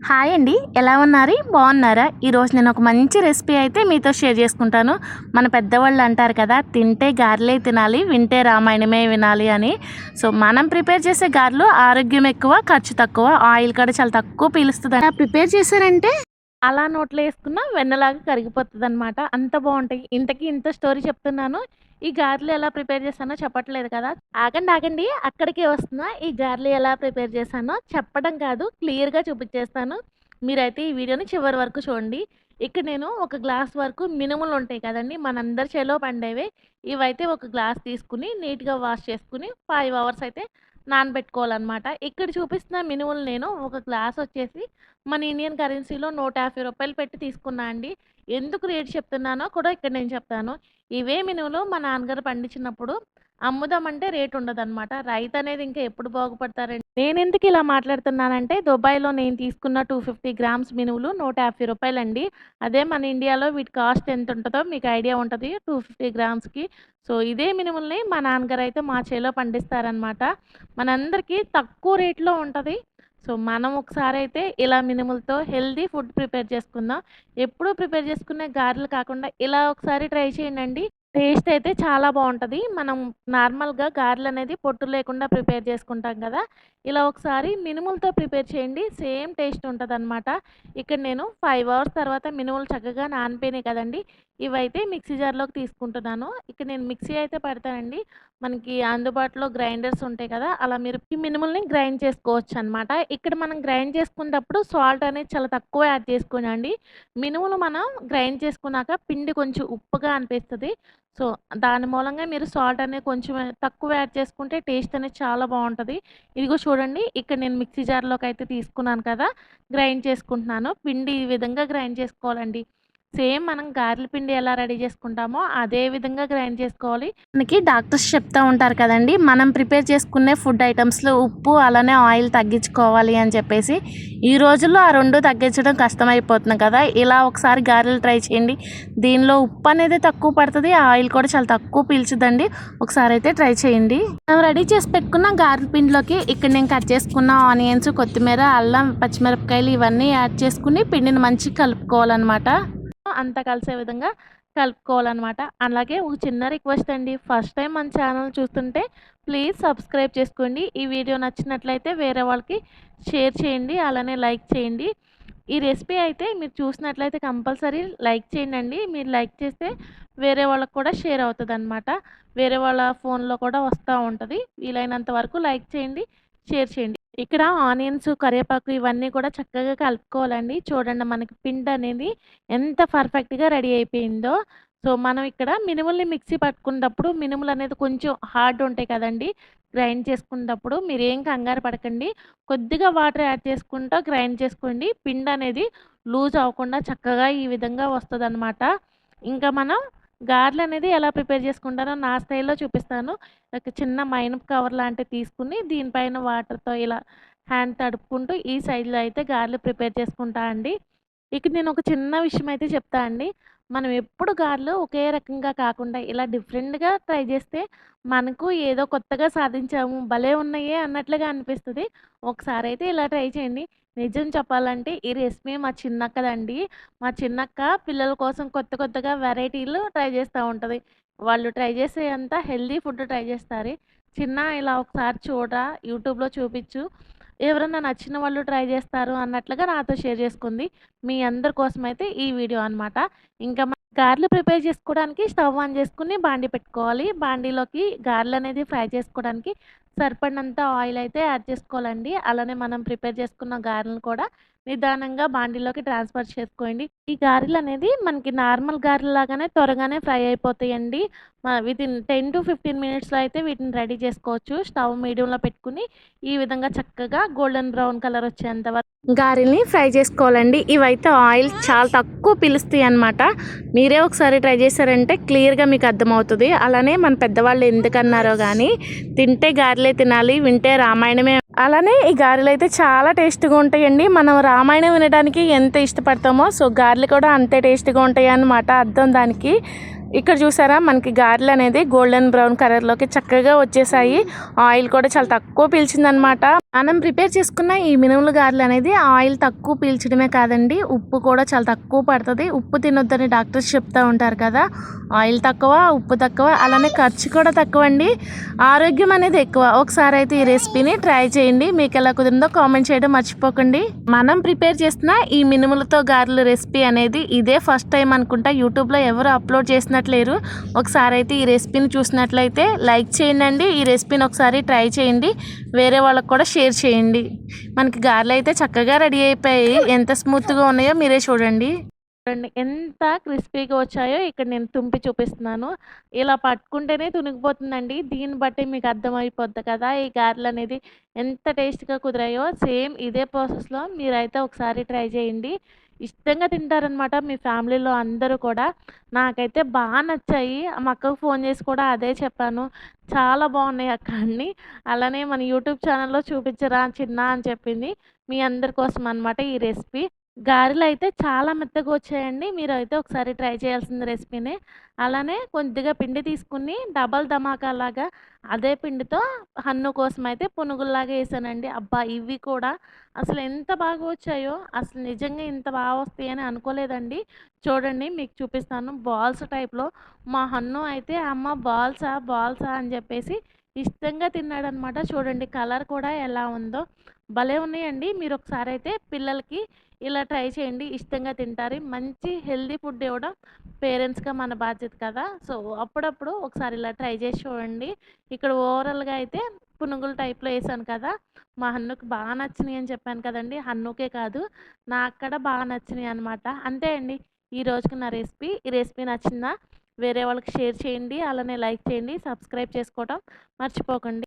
Hi అండి. ఎలా ఉన్నారు? బాగున్నారా? ఈరోజు నేను ఒక మంచి రెసిపీ అయితే మీతో షేర్ చేసుకుంటాను. మన పెద్దవాళ్ళు అంటారు కదా తింటే గారెలే తినాలి వింటే రామాయణమే వినాలి అని. సో మనం ప్రిపేర్ చేసే గారెలు ఆరోగ్యం ఎక్కువ ఖర్చు తక్కువ ఆయిల్ కూడా చాలా తక్కువ పీలుస్తుంది ప్రిపేర్ చేశారంటే? అలా నోట్లో వేసుకున్న వెన్నలాగా కరిగిపోతుంది అనమాట అంత బాగుంటాయి. ఇంతకీ ఇంత స్టోరీ చెప్తున్నాను. ఈ గార్లు ఎలా ప్రిపేర్ చేశానో చెప్పట్లేదు కదా. ఆగండి ఆగండి. అక్కడికే వస్తున్నా. ఈ గార్లు ఎలా ప్రిపేర్ చేశానో చెప్పడం కాదు. క్లియర్గా చూపించేస్తాను. మీరైతే ఈ వీడియోని చివరి వరకు చూడండి. ఇక్కడ నేను ఒక గ్లాస్ వరకు మినుములు ఉంటాయి కదండి. మనందరి చేలో పండేవి. ఇవైతే ఒక గ్లాస్ తీసుకుని నీట్గా వాష్ చేసుకుని ఫైవ్ అవర్స్ అయితే నానబెట్టుకోవాలన్నమాట. ఇక్కడ చూపిస్తున్న మినువులు నేను ఒక గ్లాస్ వచ్చేసి మన ఇండియన్ కరెన్సీలో నూట యాభై రూపాయలు పెట్టి తీసుకున్నా అండి. ఎందుకు రేట్ చెప్తున్నానో కూడా ఇక్కడ నేను చెప్తాను. ఇవే మినువులు మా నాన్నగారు పండించినప్పుడు అమ్ముదామంటే రేట్ ఉండదన్నమాట రైతు అనేది ఇంకా ఎప్పుడు బాగుపడతారండి నేను ఎందుకు ఇలా మాట్లాడుతున్నానంటే దుబాయ్లో నేను తీసుకున్న టూ ఫిఫ్టీ గ్రామ్స్ మినువులు నూట యాభై రూపాయలండి. అదే మన ఇండియాలో వీటి కాస్ట్ ఎంత ఉంటుందో మీకు ఐడియా ఉంటుంది. Two fifty గ్రామ్స్కి. సో ఇదే మినుముల్ని మా నాన్నగారు అయితే మా చేలో పండిస్తారనమాట మనందరికీ తక్కువ రేట్లో ఉంటుంది. సో మనం ఒకసారి అయితే ఇలా మినుములతో హెల్దీ ఫుడ్ ప్రిపేర్ చేసుకుందాం. ఎప్పుడూ ప్రిపేర్ చేసుకునే గారెలు కాకుండా ఇలా ఒకసారి ట్రై చేయండి టేస్ట్ అయితే చాలా బాగుంటుంది మనం నార్మల్గా గారెలు అనేది పొట్టు లేకుండా ప్రిపేర్ చేసుకుంటాం కదా! ఇలా ఒకసారి మినుములతో ప్రిపేర్ చేయండి. సేమ్ టేస్ట్ ఉంటుంది ఇక్కడ నేను ఫైవ్ అవర్స్ తర్వాత మినుములు చక్కగా నానిపోయినాయి కదండి! ఇవైతే మిక్సీ జార్లోకి తీసుకుంటున్నాను. ఇక్కడ నేను మిక్సీ అయితే పెడతానండి. మనకి అందుబాటులో గ్రైండర్స్ ఉంటాయి కదా అలా మీరు ఈ మినుముల్ని గ్రైండ్ చేసుకోవచ్చు అనమాట ఇక్కడ మనం గ్రైండ్ చేసుకున్నప్పుడు సాల్ట్ అనేది చాలా తక్కువ యాడ్ చేసుకోనండి. మినుములు మనం గ్రైండ్ చేసుకున్నాక పిండి కొంచెం ఉప్పుగా అనిపిస్తుంది. సో దాని మూలంగా మీరు సాల్ట్ అనేది కొంచెం తక్కువ యాడ్ చేసుకుంటే టేస్ట్ అనేది చాలా బాగుంటుంది. ఇదిగో చూడండి ఇక్కడ నేను మిక్సీ జార్లోకి అయితే తీసుకున్నాను కదా గ్రైండ్ చేసుకుంటున్నాను. పిండి ఈ విధంగా గ్రైండ్ చేసుకోవాలండి. సేమ్ మనం గారెల పిండి ఎలా రెడీ చేసుకుంటామో అదే విధంగా గ్రైండ్ చేసుకోవాలి. మనకి డాక్టర్స్ చెప్తా ఉంటారు కదండి మనం ప్రిపేర్ చేసుకునే ఫుడ్ ఐటమ్స్లో ఉప్పు అలానే ఆయిల్ తగ్గించుకోవాలి అని చెప్పేసి. ఈ రోజుల్లో ఆ రెండు తగ్గించడం కష్టమైపోతుంది కదా ఇలా ఒకసారి గారెలు ట్రై చేయండి. దీనిలో ఉప్పు అనేది తక్కువ పడుతుంది ఆయిల్ కూడా చాలా తక్కువ పీల్చుదండి. ఒకసారి అయితే ట్రై చేయండి. మనం రెడీ చేసి పెట్టుకున్న గారెల పిండిలోకి ఇక్కడ నేను కట్ చేసుకున్న ఆనియన్స్ కొత్తిమీర అల్లం పచ్చిమిరపకాయలు ఇవన్నీ యాడ్ చేసుకుని పిండిని మంచిగా కలుపుకోవాలన్నమాట. అంతా కలిసే విధంగా కలుపుకోవాలన్నమాట. అలాగే ఒక చిన్న రిక్వెస్ట్ అండి. ఫస్ట్ టైం మన ఛానల్ చూస్తుంటే ప్లీజ్ సబ్స్క్రైబ్ చేసుకోండి. ఈ వీడియో నచ్చినట్లయితే వేరే వాళ్ళకి షేర్ చేయండి. అలానే లైక్ చేయండి. ఈ రెసిపీ అయితే మీరు చూసినట్లయితే కంపల్సరీ లైక్ చేయండి మీరు లైక్ చేస్తే వేరే వాళ్ళకి కూడా షేర్ అవుతుంది అనమాట వేరే వాళ్ళ ఫోన్లో కూడా వస్తూ ఉంటుంది. వీలైనంత వరకు లైక్ చేయండి. షేర్ చేయండి. ఇక్కడ ఆనియన్స్ కరివేపాకు ఇవన్నీ కూడా చక్కగా కలుపుకోవాలండి. చూడండి మనకి పిండి అనేది ఎంత పర్ఫెక్ట్గా రెడీ అయిపోయిందో. సో మనం ఇక్కడ మినుముల్ని మిక్సీ పట్టుకున్నప్పుడు మినుములు అనేది కొంచెం హార్డ్ ఉంటాయి కదండి. గ్రైండ్ చేసుకున్నప్పుడు మీరు ఏం కంగారు పడకండి. కొద్దిగా వాటర్ యాడ్ చేసుకుంటూ గ్రైండ్ చేసుకోండి. పిండి అనేది లూజ్ అవ్వకుండా చక్కగా ఈ విధంగా వస్తుంది ఇంకా మనం గార్లు అనేది ఎలా ప్రిపేర్ చేసుకుంటానో నా స్టైల్లో చూపిస్తాను. ఒక చిన్న మైనప్ కవర్ లాంటివి తీసుకుని దీనిపైన వాటర్తో ఇలా హ్యాండ్ తడుపుకుంటూ ఈ సైజులో అయితే గార్లు ప్రిపేర్ చేసుకుంటా అండి. ఇక నేను ఒక చిన్న విషయం అయితే చెప్తా అండి. మనం ఎప్పుడు గారెలు ఒకే రకంగా కాకుండా ఇలా డిఫరెంట్గా ట్రై చేస్తే మనకు ఏదో కొత్తగా సాధించాము భలే ఉన్నాయే అన్నట్లుగా అనిపిస్తుంది. ఒకసారి అయితే ఇలా ట్రై చేయండి. నిజం చెప్పాలంటే ఈ రెసిపీ మా చిన్నక్కదండి. మా చిన్నక్క పిల్లల కోసం కొత్త కొత్తగా వెరైటీలు ట్రై చేస్తూ ఉంటుంది. వాళ్ళు ట్రై చేసే అంత హెల్దీ ఫుడ్ ట్రై చేస్తారు. చిన్న ఇలా ఒకసారి చూడ యూట్యూబ్లో చూపించు ఎవరన్నా నచ్చిన వాళ్ళు ట్రై చేస్తారు అన్నట్లుగా నాతో షేర్ చేసుకుంది. మీ అందరి కోసం అయితే ఈ వీడియో అనమాట ఇంకా గార్లు ప్రిపేర్ చేసుకోవడానికి స్టవ్ ఆన్ చేసుకుని బాండీ పెట్టుకోవాలి. బాండీలోకి గార్లు అనేది ఫ్రై చేసుకోవడానికి సరిపడినంత ఆయిల్ అయితే యాడ్ చేసుకోవాలండి. అలానే మనం ప్రిపేర్ చేసుకున్న గారెలను కూడా నిదానంగా బాండీలోకి ట్రాన్స్ఫర్ చేసుకోండి. ఈ గారెలు అనేది మనకి నార్మల్ గారెలు లాగానే త్వరగానే ఫ్రై అయిపోతాయండి. With in ten to fifteen మినిట్స్లో అయితే వీటిని రెడీ చేసుకోవచ్చు. స్టవ్ మీడియంలో పెట్టుకుని ఈ విధంగా చక్కగా గోల్డెన్ బ్రౌన్ కలర్ వచ్చేంత వరకు గారెల్ని ఫ్రై చేసుకోవాలండి. ఇవైతే ఆయిల్ చాలా తక్కువ పిలుస్తాయి అనమాట మీరే ఒకసారి ట్రై చేశారంటే క్లియర్గా మీకు అర్థమవుతుంది. అలానే మన పెద్దవాళ్ళు ఎందుకన్నారో కానీ తింటే గారెలే తినాలి వింటే రామాయణమే అలానే ఈ గారెలు అయితే చాలా టేస్ట్గా ఉంటాయండి. మనం రామాయణం వినడానికి ఎంత ఇష్టపడతామో సో గారెలు కూడా అంతే టేస్ట్గా ఉంటాయి అన్నమాట అర్థం దానికి. ఇక్కడ చూసారా మనకి గారెలు అనేది గోల్డెన్ బ్రౌన్ కలర్లోకి చక్కగా వచ్చేసాయి. ఆయిల్ కూడా చాలా తక్కువ పీల్చిందనమాట మనం ప్రిపేర్ చేసుకున్న ఈ మినుములు గారెలు అనేది ఆయిల్ తక్కువ పీల్చడమే కాదండి. ఉప్పు కూడా చాలా తక్కువ పడుతుంది. ఉప్పు తినొద్దని డాక్టర్స్ చెప్తూ ఉంటారు కదా. ఆయిల్ తక్కువ ఉప్పు తక్కువ అలానే ఖర్చు కూడా తక్కువ అండి ఆరోగ్యం అనేది ఎక్కువ. ఒకసారి అయితే ఈ రెసిపీని ట్రై చేయండి. మీకు ఎలా కుదిరిందో కామెంట్ చేయడం మర్చిపోకండి. మనం ప్రిపేర్ చేసిన ఈ మినుములతో గారెలు రెసిపీ అనేది ఇదే ఫస్ట్ టైం అనుకుంటా. యూట్యూబ్లో ఎవరు అప్లోడ్ చేసినట్లేరు. ఒకసారి అయితే ఈ రెసిపీని చూసినట్లయితే లైక్ చేయండి. ఈ రెసిపీని ఒకసారి ట్రై చేయండి. వేరే వాళ్ళకి కూడా షేర్ చేయండి. మనకి గారెలు అయితే చక్కగా రెడీ అయిపోయాయి. ఎంత స్మూత్గా ఉన్నాయో మీరే చూడండి. చూడండి. ఎంత క్రిస్పీగా వచ్చాయో ఇక్కడ నేను తుంపి చూపిస్తున్నాను. ఇలా పట్టుకుంటేనే తునిగిపోతుందండి. దీన్ని బట్టి మీకు అర్థమైపోద్ది కదా ఈ గారెలు అనేది ఎంత టేస్ట్గా కుదిరాయో. సేమ్ ఇదే ప్రాసెస్లో మీరైతే ఒకసారి ట్రై చేయండి. ఇష్టంగా తింటారనమాట మీ ఫ్యామిలీలో అందరూ కూడా. నాకైతే బాగా నచ్చాయి. మా అక్కకు ఫోన్ చేసి కూడా అదే చెప్పాను. చాలా బాగున్నాయి అక్క అన్ని. అలానే మన యూట్యూబ్ ఛానల్లో చూపించరా చిన్న అని చెప్పింది. మీ అందరి కోసం అనమాట ఈ రెసిపీ. గారెలు అయితే చాలా మెత్తగా వచ్చాయండి. మీరు అయితే ఒకసారి ట్రై చేయాల్సిన రెసిపీనే. అలానే కొద్దిగా పిండి తీసుకుని డబల్ ధమాకా లాగా అదే పిండితో హన్ను కోసం అయితే పునుగుల్లాగా వేసానండి. అబ్బా! ఇవి కూడా అసలు ఎంత బాగా వచ్చాయో అసలు నిజంగా ఇంత బాగా వస్తాయని అనుకోలేదండి. చూడండి మీకు చూపిస్తాను. బాల్స్ టైప్లో మా హన్ను అయితే అమ్మ బాల్సా బాల్సా అని చెప్పేసి ఇష్టంగా తిన్నాడనమాట చూడండి కలర్ కూడా ఎలా ఉందో. భలే ఉన్నాయండి. మీరు ఒకసారి అయితే పిల్లలకి ఇలా ట్రై చేయండి. ఇష్టంగా తింటారు. మంచి హెల్దీ ఫుడ్ ఇవ్వడం పేరెంట్స్గా మన బాధ్యత కదా! సో అప్పుడప్పుడు ఒకసారి ఇలా ట్రై చేసి చూడండి. ఇక్కడ ఓవరాల్గా అయితే పునుగులు టైప్లో వేసాను కదా! మా హన్నుకి బాగా నచ్చినాయి అని చెప్పాను కదండి! హన్నుకే కాదు నాకు కూడా బాగా నచ్చినాయి అనమాట అంతే అండి. ఈ రోజుకి నా రెసిపీ. ఈ రెసిపీ నచ్చిందా? వేరే వాళ్ళకి షేర్ చేయండి. అలానే లైక్ చేయండి. సబ్స్క్రైబ్ చేసుకోవటం మర్చిపోకండి.